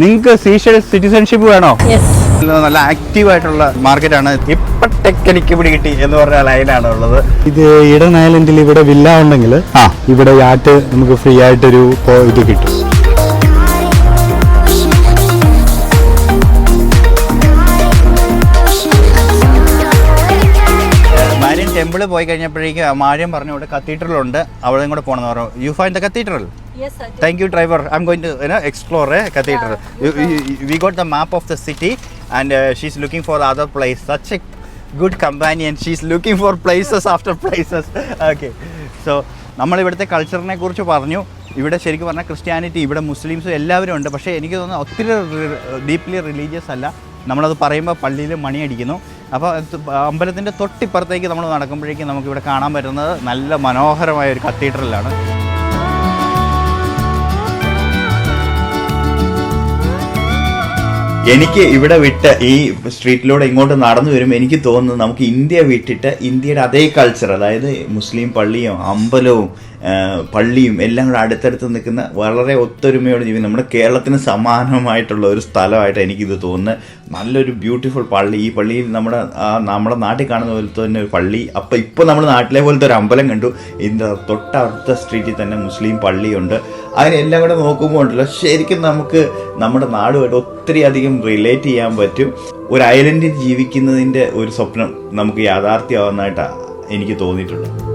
നിങ്ങൾക്ക് Seashell citizenship വേണോ? നല്ല ആക്റ്റീവ് ആയിട്ടുള്ള മാർക്കറ്റ് ആണ് ഇപ്പൊ ടെക്നിക്ക് പിടി കിട്ടി എന്ന് പറഞ്ഞ ലൈനാണ് ഉള്ളത് ഇത് ഇടൻ ഐലൻഡിൽ ഇവിടെ വില്ല ഉണ്ടെങ്കിൽ ഇവിടെ യാറ്റ് നമുക്ക് ഫ്രീ ആയിട്ടൊരു ഇത് കിട്ടും. ടെമ്പിൾ പോയി കഴിഞ്ഞപ്പോഴേക്കും മാര്യം പറഞ്ഞു ഇവിടെ കത്തീഡ്രൽ ഉണ്ട്. അവിടെ കൂടെ പോകണമെന്ന് പറഞ്ഞു. You fine the cathedral thank you driver I am going to explore a cathedral we got the map of the city and she's looking for other place such a good companion she's looking for places after places okay so നമ്മൾ ഇവിടുത്തെ കൾച്ചറിനെ കുറിച്ച് പറഞ്ഞു. ഇവിടെ ശരിക്കും പറഞ്ഞാൽ Christianity ഇവിടെ Muslims എല്ലാവരും ഉണ്ട്. പക്ഷേ എനിക്ക് തോന്നുന്നു ഒത്തിരി ഡീപ്ലി റിലീജിയസ് അല്ല. നമ്മളത് പറയുമ്പോൾ പള്ളിയിൽ മണിയടിക്കുന്നു അപ്പോൾ അമ്പലത്തിന്റെ തൊട്ടിപ്പുറത്തേക്ക് നമ്മൾ നടക്കുമ്പോഴേക്കും നമുക്കിവിടെ കാണാൻ പറ്റുന്നത് നല്ല മനോഹരമായ ഒരു കത്തീഡ്രലാണ്. എനിക്ക് ഇവിടെ വിട്ട് ഈ സ്ട്രീറ്റിലൂടെ ഇങ്ങോട്ട് നടന്നു വരുമ്പോൾ എനിക്ക് തോന്നുന്നത് നമുക്ക് ഇന്ത്യ വിട്ടിട്ട് ഇന്ത്യയുടെ അതേ കൾച്ചർ അതായത് മുസ്ലിം പള്ളിയും അമ്പലവും പള്ളിയും എല്ലാം കൂടെ അടുത്തടുത്ത് നിൽക്കുന്ന വളരെ ഒത്തൊരുമയോടെ ജീവിക്കും നമ്മുടെ കേരളത്തിന് സമാനമായിട്ടുള്ള ഒരു സ്ഥലമായിട്ട് എനിക്കിത് തോന്നുന്നത് നല്ലൊരു ബ്യൂട്ടിഫുൾ പള്ളി. ഈ പള്ളിയിൽ നമ്മുടെ നമ്മുടെ നാട്ടിൽ കാണുന്ന പോലത്തെ തന്നെ ഒരു പള്ളി. അപ്പോൾ ഇപ്പോൾ നമ്മുടെ നാട്ടിലെ പോലത്തെ ഒരു അമ്പലം കണ്ടു. ഇതിന്റെ തൊട്ടടുത്ത സ്ട്രീറ്റിൽ തന്നെ മുസ്ലിം പള്ളിയുണ്ട്. അതിനെല്ലാം കൂടെ നോക്കുമ്പോൾ ഉണ്ടല്ലോ ശരിക്കും നമുക്ക് നമ്മുടെ നാടുമായിട്ട് ഒത്തിരി അധികം റിലേറ്റ് ചെയ്യാൻ പറ്റും. ഒരു ഐലൻഡിൽ ജീവിക്കുന്നതിന്റെ ഒരു സ്വപ്നം നമുക്ക് യാഥാർത്ഥ്യമാവുന്നതായിട്ടാണ് എനിക്ക് തോന്നിയിട്ടുള്ളത്.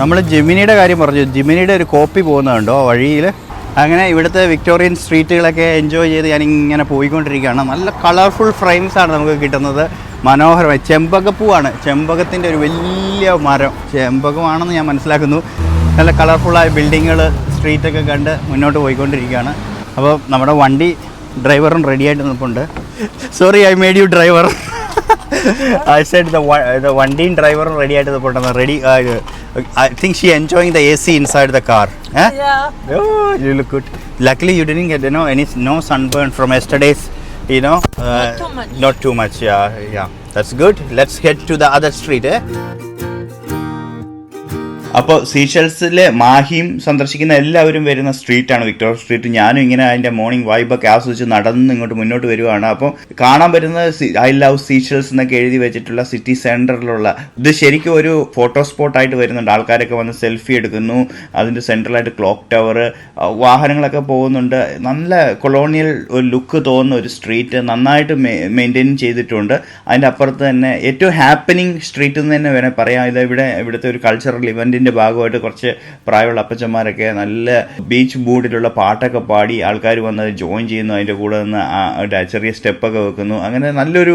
നമ്മൾ ജെമിനിയുടെ കാര്യം പറഞ്ഞു. ജെമിനിയുടെ ഒരു കോപ്പി പോകുന്നുണ്ടോ വഴിയിൽ. അങ്ങനെ ഇവിടുത്തെ വിക്ടോറിയൻ സ്ട്രീറ്റുകളൊക്കെ എൻജോയ് ചെയ്ത് ഞാൻ ഇങ്ങനെ പോയിക്കൊണ്ടിരിക്കുകയാണ്. നല്ല കളർഫുൾ ഫ്രെയിംസ് ആണ് നമുക്ക് കിട്ടുന്നത്. മനോഹരമായി. ചെമ്പകപ്പൂവാണ്. ചെമ്പകത്തിന്റെ ഒരു വലിയ മരം. ചെമ്പകമാണെന്ന് ഞാൻ മനസ്സിലാക്കുന്നു. നല്ല കളർഫുള്ളായ ബിൽഡിങ്ങുകൾ സ്ട്രീറ്റൊക്കെ കണ്ട് മുന്നോട്ട് പോയിക്കൊണ്ടിരിക്കുകയാണ്. അപ്പോൾ നമ്മുടെ വണ്ടി ഡ്രൈവറും റെഡിയായിട്ട് നിൽപ്പുണ്ട്. Sorry I made you driver I said the one, the one day driver ready at the bottom. Ready. Uh, I think she enjoying the AC inside the car. Yeah. Oh, you look good. Luckily, you didn't get you know any no sunburn from yesterday's. You know. Uh, not too much. Not too much. Yeah, yeah. That's good. Let's head to the other street. Eh? അപ്പോൾ സീഷൽസിലെ മാഹിയും സന്ദർശിക്കുന്ന എല്ലാവരും വരുന്ന സ്ട്രീറ്റാണ് Victoria street. ഞാനും ഇങ്ങനെ അതിന്റെ morning വൈബൊക്കെ ആസ്വദിച്ച് നടന്ന് ഇങ്ങോട്ട് മുന്നോട്ട് വരുവാണ്. അപ്പോൾ കാണാൻ പറ്റുന്നത് ഐ ലവ് സീഷൽസ് എന്നൊക്കെ എഴുതി വെച്ചിട്ടുള്ള സിറ്റി സെന്ററിലുള്ള ഇത് ശരിക്കും ഒരു ഫോട്ടോ സ്പോട്ടായിട്ട് വരുന്നുണ്ട്. ആൾക്കാരൊക്കെ വന്ന് സെൽഫി എടുക്കുന്നു. അതിന്റെ സെൻട്രലായിട്ട് ക്ലോക്ക് ടവർ വാഹനങ്ങളൊക്കെ പോകുന്നുണ്ട്. നല്ല കൊളോണിയൽ ഒരു ലുക്ക് തോന്നുന്ന ഒരു സ്ട്രീറ്റ് നന്നായിട്ട് മെയിന്റെയിൻ ചെയ്തിട്ടുണ്ട്. അതിന്റെ അപ്പുറത്ത് തന്നെ ഏറ്റവും ഹാപ്പനിങ് സ്ട്രീറ്റ് എന്ന് തന്നെ വേണേൽ പറയാം. ഇത് ഇവിടെ ഇവിടുത്തെ ഒരു കൾച്ചറൽ ഇവന്റിന്റെ ഭാഗമായിട്ട് കുറച്ച് പ്രായമുള്ള അപ്പച്ചന്മാരൊക്കെ നല്ല ബീച്ച് മൂഡിലുള്ള പാട്ടൊക്കെ പാടി ആൾക്കാർ വന്ന് ജോയിൻ ചെയ്യുന്നു അതിന്റെ കൂടെ നിന്ന് ചെറിയ സ്റ്റെപ്പൊക്കെ വെക്കുന്നു. അങ്ങനെ നല്ലൊരു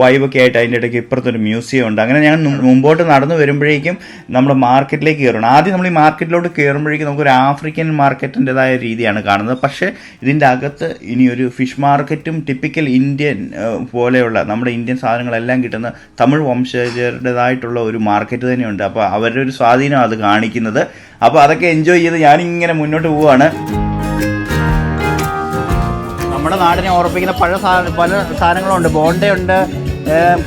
വൈബൊക്കെ ആയിട്ട് അതിന്റെ ഇടയ്ക്ക് ഇപ്പുറത്തൊരു മ്യൂസിയം ഉണ്ട്. അങ്ങനെ ഞാൻ മുമ്പോട്ട് നടന്നു വരുമ്പോഴേക്കും നമ്മൾ മാർക്കറ്റിലേക്ക് കയറണം ആദ്യം നമ്മൾ ഈ മാർക്കറ്റിലോട്ട് കയറുമ്പോഴേക്കും നമുക്കൊരു ആഫ്രിക്കൻ മാർക്കറ്റിന്റെതായ രീതിയാണ് കാണുന്നത്. പക്ഷേ ഇതിന്റെ അകത്ത് ഇനി ഒരു ഫിഷ് മാർക്കറ്റും ടിപ്പിക്കൽ ഇന്ത്യൻ പോലെയുള്ള നമ്മുടെ ഇന്ത്യൻ സാധനങ്ങളെല്ലാം കിട്ടുന്ന തമിഴ് വംശജരുടേതായിട്ടുള്ള ഒരു മാർക്കറ്റ് തന്നെയുണ്ട്. അപ്പോൾ അവരുടെ ഒരു സ്വാധീനം അത് കാണിക്കുന്നത്. അപ്പോൾ അതൊക്കെ എൻജോയ് ചെയ്ത് ഞാനിങ്ങനെ മുന്നോട്ട് പോവുകയാണ് നമ്മുടെ നാടിനെ ഓർപ്പിക്കുന്ന പല പല സാധനങ്ങളുണ്ട്. ബോണ്ടയുണ്ട്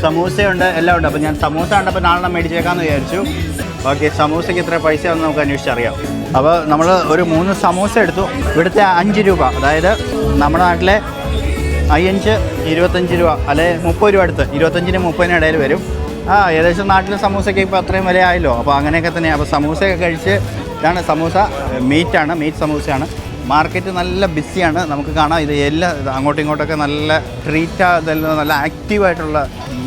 സമൂസയുണ്ട് എല്ലാം ഉണ്ട്. അപ്പോൾ ഞാൻ സമൂസ കണ്ടപ്പോൾ നാളെ മേടിച്ചേക്കാമെന്ന് വിചാരിച്ചു. ഓക്കെ സമൂസയ്ക്ക് ഇത്ര പൈസയാണെന്ന് നമുക്ക് അന്വേഷിച്ചറിയാം. അപ്പോൾ നമ്മൾ ഒരു മൂന്ന് സമൂസ എടുത്തു. ഇവിടുത്തെ അഞ്ച് രൂപ. അതായത് നമ്മുടെ നാട്ടിലെ അയ്യഞ്ച് ഇരുപത്തഞ്ച് രൂപ. അല്ലെ മുപ്പത് രൂപ അടുത്ത് ഇരുപത്തഞ്ചിന് മുപ്പതിന് ഇടയിൽ വരും. ആ ഏകദേശം നാട്ടിൽ സമൂസയ്ക്ക് ഇപ്പോൾ അത്രയും വില ആയല്ലോ. അപ്പോൾ അങ്ങനെയൊക്കെ തന്നെ അപ്പോൾ സമൂസയൊക്കെ കഴിച്ച് ഇതാണ് സമൂസ മീറ്റാണ് മീറ്റ് സമൂസയാണ്. മാർക്കറ്റ് നല്ല ബിസിയാണ്. നമുക്ക് കാണാം. ഇത് എല്ലാ അങ്ങോട്ടും ഇങ്ങോട്ടൊക്കെ നല്ല ട്രീറ്റ് ഇതെല്ലാം നല്ല ആക്റ്റീവായിട്ടുള്ള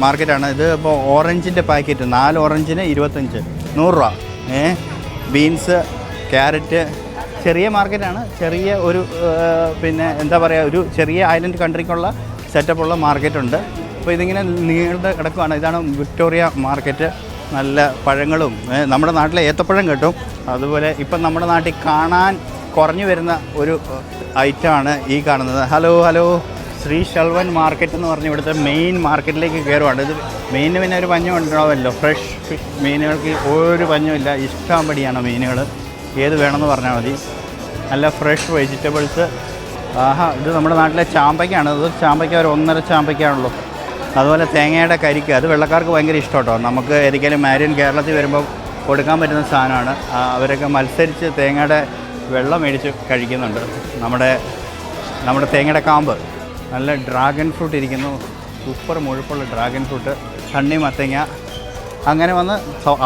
മാർക്കറ്റാണ് ഇത് ഇപ്പോൾ ഓറഞ്ചിന്റെ പാക്കറ്റ്. നാല് ഓറഞ്ചിന് ഇരുപത്തഞ്ച്. നൂറ് രൂപ. ഏ ബീൻസ് ക്യാരറ്റ് ചെറിയ മാർക്കറ്റാണ് ചെറിയ ഒരു പിന്നെ എന്താ പറയുക ഒരു ചെറിയ ഐലൻഡ് കൺട്രിക്കുള്ള സെറ്റപ്പുള്ള മാർക്കറ്റുണ്ട് അപ്പോൾ ഇതിങ്ങനെ നീണ്ട കിടക്കുവാണ്. ഇതാണ് വിക്ടോറിയ മാർക്കറ്റ്. നല്ല പഴങ്ങളും നമ്മുടെ നാട്ടിലെ ഏത്തപ്പഴം കിട്ടും. അതുപോലെ ഇപ്പം നമ്മുടെ നാട്ടിൽ കാണാൻ കുറഞ്ഞു വരുന്ന ഒരു ഐറ്റമാണ് ഈ കാണുന്നത്. Hello hello. Sir Selwyn market എന്ന് പറഞ്ഞ ഇവിടുത്തെ മെയിൻ മാർക്കറ്റിലേക്ക് കയറുവാണ്. ഇത് മെയിന് പിന്നെ ഒരു പഞ്ഞം ഉണ്ടാവുമല്ലോ. ഫ്രഷ് ഫിഷ് മീനുകൾക്ക് ഒരു പഞ്ഞമില്ല ഇഷ്ടംപടിയാണ് മീനുകൾ. ഏത് വേണമെന്ന് പറഞ്ഞാൽ മതി. നല്ല ഫ്രഷ് വെജിറ്റബിൾസ്. ആഹാ ഇത് നമ്മുടെ നാട്ടിലെ ചാമ്പയ്ക്കാണ്. ഇത് ചാമ്പയ്ക്ക ഒരു ഒന്നര ചാമ്പയ്ക്കാണല്ലോ. അതുപോലെ തേങ്ങയുടെ കരിക്ക് അത് വെള്ളക്കാർക്ക് ഭയങ്കര ഇഷ്ടമാണ് കേട്ടോ. നമുക്ക് ഏതെങ്കിലും മാരിയൻ കേരളത്തിൽ വരുമ്പോൾ കൊടുക്കാൻ പറ്റുന്ന സാധനമാണ്. അവരൊക്കെ മത്സരിച്ച് തേങ്ങയുടെ വെള്ളം മേടിച്ച് കഴിക്കുന്നുണ്ട്. നമ്മുടെ നമ്മുടെ തേങ്ങയുടെ കാമ്പ്. നല്ല ഡ്രാഗൺ ഫ്രൂട്ട് ഇരിക്കുന്നു. സൂപ്പർ മുഴുപ്പുള്ള ഡ്രാഗൺ ഫ്രൂട്ട്. തണ്ണി മത്തങ്ങ. അങ്ങനെ വന്ന്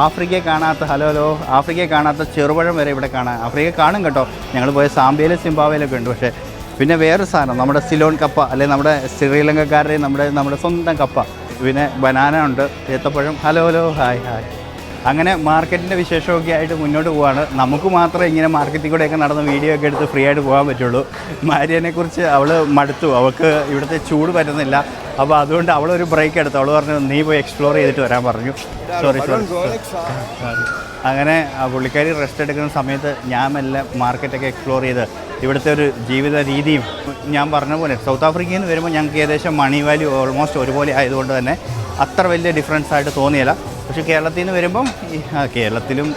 ആഫ്രിക്കയെ കാണാത്ത ഹലോ ഹലോ ആഫ്രിക്കയെ കാണാത്ത ചെറുപഴം വരെ ഇവിടെ കാണാം. ആഫ്രിക്ക കാണും കേട്ടോ. ഞങ്ങൾ പോയ സാമ്പിയയിലും സിംബാവയിലൊക്കെ ഉണ്ട്. പക്ഷേ പിന്നെ വേറൊരു സാധനം നമ്മുടെ സിലോൺ കപ്പ അല്ലെങ്കിൽ നമ്മുടെ ശ്രീലങ്കക്കാരുടെ നമ്മുടെ നമ്മുടെ സ്വന്തം കപ്പ. പിന്നെ ബനാന ഉണ്ട് ഏത്തപ്പഴം. Hello hello hi hi. അങ്ങനെ മാർക്കറ്റിന്റെ വിശേഷമൊക്കെ ആയിട്ട് മുന്നോട്ട് പോവാണ്. നമുക്ക് മാത്രമേ ഇങ്ങനെ മാർക്കറ്റിൽ കൂടെയൊക്കെ നടന്ന വീഡിയോ ഒക്കെ എടുത്ത് ഫ്രീ ആയിട്ട് പോകാൻ പറ്റുള്ളൂ. മാരിയനെക്കുറിച്ച് അവൾ മടുത്തു. അവൾക്ക് ഇവിടുത്തെ ചൂട് പറ്റുന്നില്ല. അപ്പോൾ അതുകൊണ്ട് അവളൊരു ബ്രേക്ക് എടുത്തു. അവൾ പറഞ്ഞു നീ പോയി എക്സ്പ്ലോർ ചെയ്തിട്ട് വരാൻ പറഞ്ഞു. സോറി സോറി അങ്ങനെ പുള്ളിക്കാരി റെസ്റ്റ് എടുക്കുന്ന സമയത്ത് ഞാൻ മെല്ലെ മാർക്കറ്റൊക്കെ എക്സ്പ്ലോർ ചെയ്ത് ഇവിടുത്തെ ഒരു ജീവിത രീതിയും ഞാൻ പറഞ്ഞ പോലെ സൗത്ത് ആഫ്രിക്കയിൽ നിന്ന് വരുമ്പോൾ ഞങ്ങൾക്ക് ഏകദേശം മണി വാല്യൂ ഓൾമോസ്റ്റ് ഒരുപോലെ ആയതുകൊണ്ട് തന്നെ അത്ര വലിയ ഡിഫറൻസ് ആയിട്ട് തോന്നിയില്ല. പക്ഷേ കേരളത്തിൽ നിന്ന് വരുമ്പം കേരളത്തിലും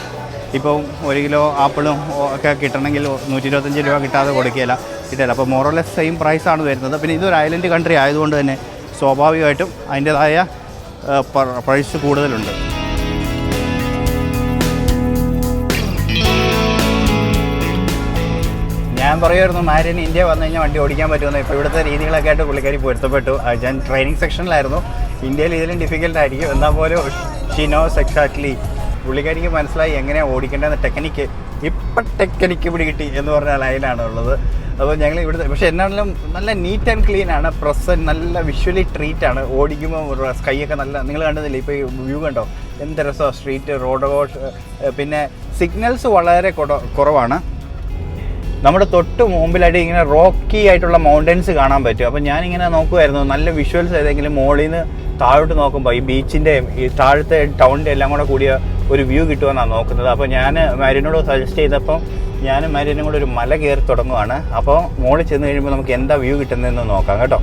ഇപ്പോൾ ഒരു കിലോ ആപ്പിളും ഒക്കെ കിട്ടണമെങ്കിൽ നൂറ്റി ഇരുപത്തഞ്ച് രൂപ കിട്ടാതെ കൊടുക്കുകയില്ല. കിട്ടില്ല അപ്പോൾ മോറോലെസ് സെയിം ആണ് വരുന്നത്. പിന്നെ ഇതൊരു ഐലൻഡ് കൺട്രി ആയതുകൊണ്ട് തന്നെ സ്വാഭാവികമായിട്ടും അതിന്റേതായ പ്രൈസ് കൂടുതലുണ്ട്. ഞാൻ പറയുമായിരുന്നു മാര്യൻ ഇന്ത്യ വന്നു കഴിഞ്ഞാൽ വണ്ടി ഓടിക്കാൻ പറ്റുമെന്ന്. ഇപ്പോൾ ഇവിടുത്തെ രീതികളൊക്കെ ആയിട്ട് പുള്ളിക്കാരി പൊരുത്തപ്പെട്ടു. ഞാൻ ട്രെയിനിങ് സെക്ഷനിലായിരുന്നു ഇന്ത്യയിൽ ഇതിലും ഡിഫിക്കൽട്ട് ആയിരിക്കും. എന്നാൽ പോലും ഷി നോസ് എക്സാക്ട്ലി പുള്ളിക്കാരിക്ക് മനസ്സിലായി എങ്ങനെയാണ് ഓടിക്കേണ്ടതെന്ന് ടെക്നിക്ക് ഇപ്പം ടെക്നിക്ക് പിടി കിട്ടി എന്ന് പറഞ്ഞ ലൈനാണ് ഉള്ളത്. അപ്പോൾ ഞങ്ങൾ ഇവിടുത്തെ പക്ഷേ എന്നാണെങ്കിലും നല്ല നീറ്റ് ആൻഡ് ക്ലീൻ ആണ്. പ്രസന്റ് നല്ല വിഷ്വലി ട്രീറ്റ് ആണ്. ഓടിക്കുമ്പോൾ സ്കൈയൊക്കെ നല്ല നിങ്ങൾ കണ്ടതില്ലേ ഇപ്പോൾ ഈ വ്യൂ കണ്ടോ? എന്ത് രസമാണ് സ്ട്രീറ്റ് റോഡ് പിന്നെ സിഗ്നൽസ് വളരെ കുറവാണ്. നമ്മുടെ തൊട്ട് മുമ്പിലായിട്ട് ഇങ്ങനെ റോക്കി ആയിട്ടുള്ള മൗണ്ടൻസ് കാണാൻ പറ്റും. അപ്പം ഞാനിങ്ങനെ നോക്കുമായിരുന്നു നല്ല വിഷ്വൽസ് ഏതെങ്കിലും മുകളിൽ നിന്ന് താഴോട്ട് നോക്കുമ്പോൾ ഈ ബീച്ചിന്റെയും ഈ താഴത്തെ ടൗണിന്റെ എല്ലാം കൂടെ കൂടിയ ഒരു വ്യൂ കിട്ടുമെന്നാണ് നോക്കുന്നത്. അപ്പോൾ ഞാൻ മാരിനോട് സജസ്റ്റ് ചെയ്തപ്പോൾ ഞാൻ മാരിനും കൂടെ ഒരു മല കയറി തുടങ്ങുവാണ്. അപ്പോൾ മുകളിൽ ചെന്ന് കഴിയുമ്പോൾ നമുക്ക് എന്താ വ്യൂ കിട്ടുന്നതെന്ന് നോക്കാം കേട്ടോ.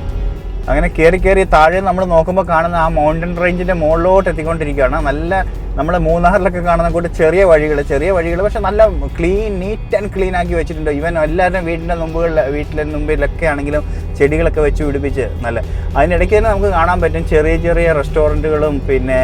അങ്ങനെ കയറി കയറി താഴെ നമ്മൾ നോക്കുമ്പോൾ കാണുന്ന ആ മൗണ്ടൻ റേഞ്ചിന്റെ മുകളിലോട്ട് എത്തിക്കൊണ്ടിരിക്കുകയാണ്. നല്ല നമ്മുടെ മൂന്നാറിലൊക്കെ കാണുന്ന കൂട്ട് ചെറിയ വഴികൾ ചെറിയ വഴികൾ പക്ഷെ നല്ല ക്ലീൻ നീറ്റ് ആൻഡ് ക്ലീൻ ആക്കി വെച്ചിട്ടുണ്ട്. ഇവൻ എല്ലാവരുടെയും വീടിന്റെ മുമ്പുകളിൽ വീട്ടിലെ മുമ്പിലൊക്കെ ആണെങ്കിലും ചെടികളൊക്കെ വെച്ച് പിടിപ്പിച്ച് നല്ല. അതിനിടയ്ക്ക് തന്നെ നമുക്ക് കാണാൻ പറ്റും ചെറിയ ചെറിയ റെസ്റ്റോറന്റുകളും പിന്നെ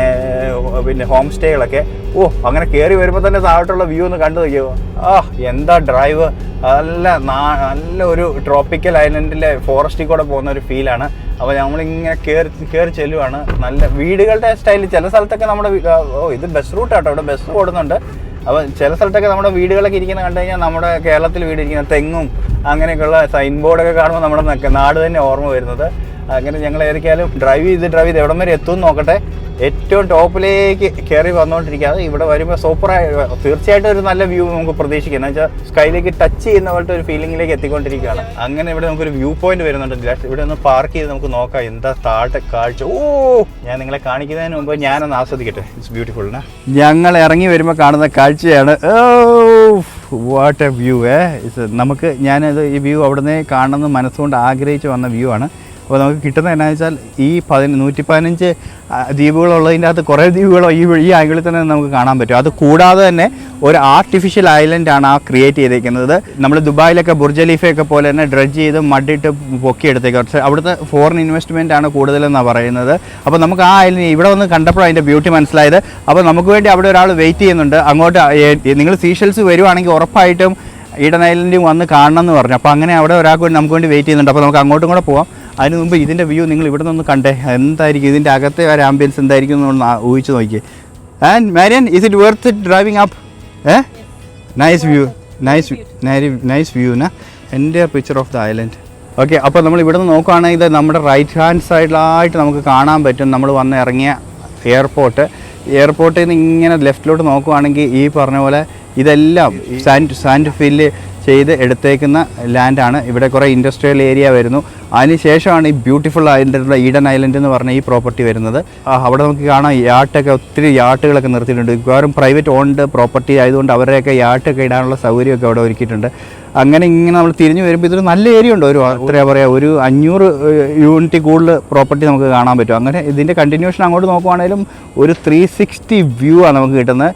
പിന്നെ ഹോം സ്റ്റേകളൊക്കെ ഓ അങ്ങനെ കയറി വരുമ്പോൾ തന്നെ താഴോട്ടുള്ള വ്യൂ ഒന്ന് കണ്ടു നോക്കിയോ? ആ എന്താ ഡ്രൈവ് നല്ല നല്ല ഒരു ട്രോപ്പിക്കൽ ഐലൻഡിലെ ഫോറസ്റ്റിൽ കൂടെ പോകുന്ന ഒരു ഫീലാണ് അപ്പോൾ നമ്മളിങ്ങനെ കയറി കയറി ചെല്ലുവാണ്. നല്ല വീടുകളുടെ സ്റ്റൈലിൽ ചില സ്ഥലത്തൊക്കെ നമ്മുടെ ഓ ഇത് ബസ് റൂട്ടാട്ടോ ഇവിടെ ബസ് ഓടുന്നുണ്ട്. അപ്പോൾ ചില സ്ഥലത്തൊക്കെ നമ്മുടെ വീടുകളൊക്കെ ഇരിക്കുന്ന കണ്ടു കഴിഞ്ഞാൽ നമ്മുടെ കേരളത്തിൽ വീട് ഇരിക്കുന്ന തെങ്ങും അങ്ങനെയൊക്കെയുള്ള സൈൻ ബോർഡൊക്കെ കാണുമ്പോൾ നമ്മുടെ നാട് തന്നെ ഓർമ്മ വരുന്നത്. അങ്ങനെ ഞങ്ങൾ ഏതൊക്കെയാലും ഡ്രൈവ് ചെയ്ത് ഡ്രൈവ് ചെയ്ത് എവിടം വരെ എത്തും നോക്കട്ടെ. ഏറ്റവും ടോപ്പിലേക്ക് കയറി വന്നുകൊണ്ടിരിക്കാതെ ഇവിടെ വരുമ്പോൾ സൂപ്പറായി തീർച്ചയായിട്ടും ഒരു നല്ല വ്യൂ നമുക്ക് പ്രതീക്ഷിക്കാം. എന്ന് വെച്ചാൽ സ്കൈയിലേക്ക് ടച്ച് ചെയ്യുന്ന പോലത്തെ ഒരു ഫീലിംഗിലേക്ക് എത്തിക്കൊണ്ടിരിക്കുകയാണ്. അങ്ങനെ ഇവിടെ നമുക്കൊരു വ്യൂ പോയിന്റ് വരുന്നുണ്ട്. ഇവിടെ ഒന്ന് പാർക്ക് ചെയ്ത് നമുക്ക് നോക്കാം. എന്താ താഴത്തെ കാഴ്ച? ഓ ഞാൻ നിങ്ങളെ കാണിക്കുന്നതിന് മുമ്പ് ഞാനൊന്ന് ആസ്വദിക്കട്ടെ. ഇറ്റ്സ് ബ്യൂട്ടിഫുൾ ഞങ്ങൾ ഇറങ്ങി വരുമ്പോൾ കാണുന്ന കാഴ്ചയാണ്. വാട്ട് എ വ്യൂ ഏ? നമുക്ക് ഞാനത് ഈ വ്യൂ അവിടുന്ന് കാണണമെന്ന് മനസ്സുകൊണ്ട് ആഗ്രഹിച്ച് വന്ന വ്യൂ ആണ്. അപ്പോൾ നമുക്ക് കിട്ടുന്നത് എന്നാ വെച്ചാൽ ഈ പതിന നൂറ്റി പതിനഞ്ച് ദ്വീപുകളുള്ളതിന്റെ അകത്ത് കുറേ ദ്വീപുകളോ ഈ ഈ ആംഗിളിൽ തന്നെ നമുക്ക് കാണാൻ പറ്റും. അത് കൂടാതെ തന്നെ ഒരു ആർട്ടിഫിഷ്യൽ ഐലൻഡാണ് ആ ക്രിയേറ്റ് ചെയ്തേക്കുന്നത്. നമ്മൾ ദുബായിലൊക്കെ ബുർജലീഫയൊക്കെ പോലെ തന്നെ ഡ്രഡ്ജ് ചെയ്ത് മഡിട്ട് പൊക്കിയെടുത്തേക്ക്. പക്ഷേ അവിടുത്തെ ഫോറിൻ ഇൻവെസ്റ്റ്മെന്റ് ആണ് കൂടുതലെന്നാണ് പറയുന്നത്. അപ്പോൾ നമുക്ക് ആ ഐലൻഡ് ഇവിടെ വന്ന് കണ്ടപ്പോൾ അതിന്റെ ബ്യൂട്ടി മനസ്സിലായത്. അപ്പോൾ നമുക്ക് വേണ്ടി അവിടെ ഒരാൾ വെയിറ്റ് ചെയ്യുന്നുണ്ട്. അങ്ങോട്ട് നിങ്ങൾ സീഷൽസ് വരുവാണെങ്കിൽ ഉറപ്പായിട്ടും ഈഡൻ ഐലൻഡിൽ വന്ന് കാണണം എന്ന് പറഞ്ഞു. അപ്പോൾ അങ്ങനെ അവിടെ ഒരാൾക്ക് വേണ്ടി നമുക്ക് വേണ്ടി വെയിറ്റ് ചെയ്യുന്നുണ്ട്. അപ്പോൾ നമുക്ക് അങ്ങോട്ടും കൂടെ പോവാം. അതിന് മുമ്പ് ഇതിന്റെ വ്യൂ നിങ്ങൾ ഇവിടെ നിന്ന് കണ്ടേ. എന്തായിരിക്കും ഇതിന്റെ അകത്തെ ഒരു ആംബിയൻസ് എന്തായിരിക്കും എന്നൊന്ന് ഊഹിച്ച് നോക്കി and Marion is it worth it driving up a nice view nice nice view ന എന്റെ picture of the island okay അപ്പോൾ നമ്മൾ ഇവിടെ നിന്ന് നോക്കുകയാണെങ്കിൽ നമ്മുടെ റൈറ്റ് ഹാൻഡ് സൈഡിലായിട്ട് നമുക്ക് കാണാൻ പറ്റും. നമ്മൾ വന്ന് ഇറങ്ങിയ എയർപോർട്ട് എയർപോർട്ടിൽ നിന്ന് ഇങ്ങനെ ലെഫ്റ്റിലോട്ട് നോക്കുകയാണെങ്കിൽ ഈ പറഞ്ഞ പോലെ ഇതെല്ലാം സാൻഡ് സാൻഡ് ഫില്ല് ചെയ്ത് എടുത്തേക്കുന്ന ലാൻഡാണ് ഇവിടെ കുറേ ഇൻഡസ്ട്രിയൽ ഏരിയ വരുന്നു. അതിനുശേഷമാണ് ഈ ബ്യൂട്ടിഫുൾ ആയിട്ടുള്ള ഈഡൻ ഐലൻഡ് എന്ന് പറഞ്ഞ ഈ പ്രോപ്പർട്ടി വരുന്നത്. അവിടെ നമുക്ക് കാണാം യാട്ടൊക്കെ ഒത്തിരി യാട്ടുകളൊക്കെ നിർത്തിയിട്ടുണ്ട്. മിക്കവാറും പ്രൈവറ്റ് ഓൺഡ് പ്രോപ്പർട്ടി ആയതുകൊണ്ട് അവരുടെയൊക്കെ യാട്ടൊക്കെ ഇടാനുള്ള സൗകര്യമൊക്കെ അവിടെ ഒരുക്കിയിട്ടുണ്ട്. അങ്ങനെ ഇങ്ങനെ നമ്മൾ തിരിഞ്ഞു വരുമ്പോൾ ഇതൊരു നല്ല ഏരിയ ഉണ്ട്. ഒരു എത്രയാ പറയുക ഒരു അഞ്ഞൂറ് യൂണിറ്റ് കൂടുതൽ പ്രോപ്പർട്ടി നമുക്ക് കാണാൻ പറ്റും. അങ്ങനെ ഇതിന്റെ കണ്ടിന്യൂഷൻ അങ്ങോട്ട് നോക്കുവാണെങ്കിലും ഒരു ത്രീ സിക്സ്റ്റി വ്യൂ ആണ് നമുക്ക് കിട്ടുന്നത്.